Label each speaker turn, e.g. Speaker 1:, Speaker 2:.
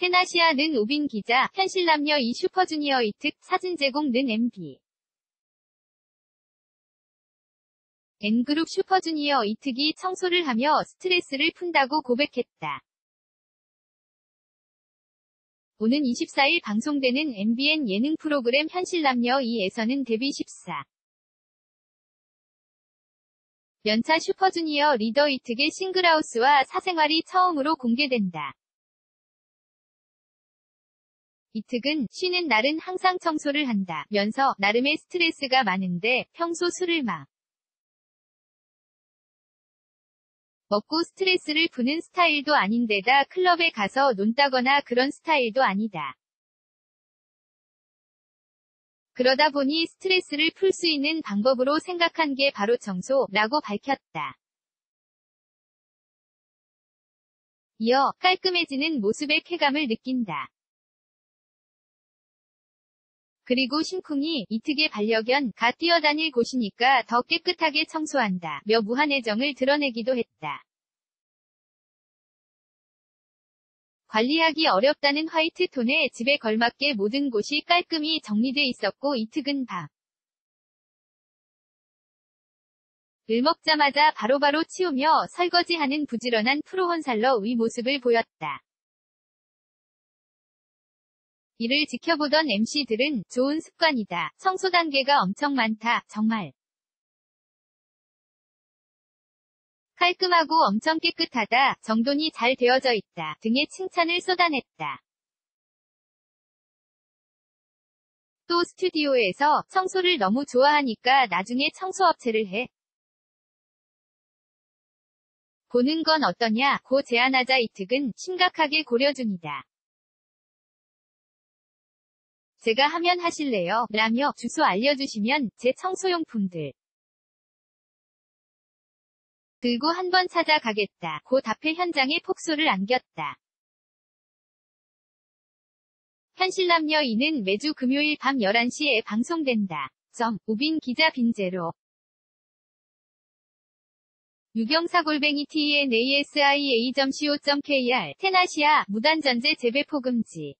Speaker 1: 테나시아는 우빈 기자, 현실 남녀 이 슈퍼주니어 이특, 사진 제공 는 MB. N그룹 슈퍼주니어 이특이 청소를 하며 스트레스를 푼다고 고백했다. 오는 24일 방송되는 MBN 예능 프로그램 현실남녀 2에서는 데뷔 14. 연차 슈퍼주니어 리더 이특의 싱글하우스와 사생활이 처음으로 공개된다. 이특은 쉬는 날은 항상 청소를 한다. 면서 나름의 스트레스가 많은데 평소 술을 막 먹고 스트레스를 푸는 스타일도 아닌데다 클럽에 가서 논다거나 그런 스타일도 아니다. 그러다 보니 스트레스를 풀 수 있는 방법으로 생각한 게 바로 청소라고 밝혔다. 이어 깔끔해지는 모습의 쾌감을 느낀다. 그리고 심쿵이 이특의 반려견 가 뛰어다닐 곳이니까 더 깨끗하게 청소한다. 며 무한 애정을 드러내기도 했다. 관리하기 어렵다는 화이트 톤에 집에 걸맞게 모든 곳이 깔끔히 정리돼 있었고 이특은 밥. 을 먹자마자 바로바로 치우며 설거지하는 부지런한 프로혼살러 의 모습을 보였다. 이를 지켜보던 MC들은 좋은 습관이다. 청소 단계가 엄청 많다. 정말. 깔끔하고 엄청 깨끗하다. 정돈이 잘 되어져 있다. 등의 칭찬을 쏟아냈다. 또 스튜디오에서 청소를 너무 좋아하니까 나중에 청소업체를 해. 보는 건 어떠냐? 고 제안하자 이특은 심각하게 고려 중이다. 제가 하면 하실래요? 라며 주소 알려주시면 제 청소용품들 들고 한번 찾아가겠다. 고 답해 현장에 폭소를 안겼다. 현실남녀 이는 매주 금요일 밤 11시에 방송된다. 점, 우빈 기자 빈제로. 유경사골뱅이 tnasiaa.co.kr 테나시아 무단전제 재배포 금지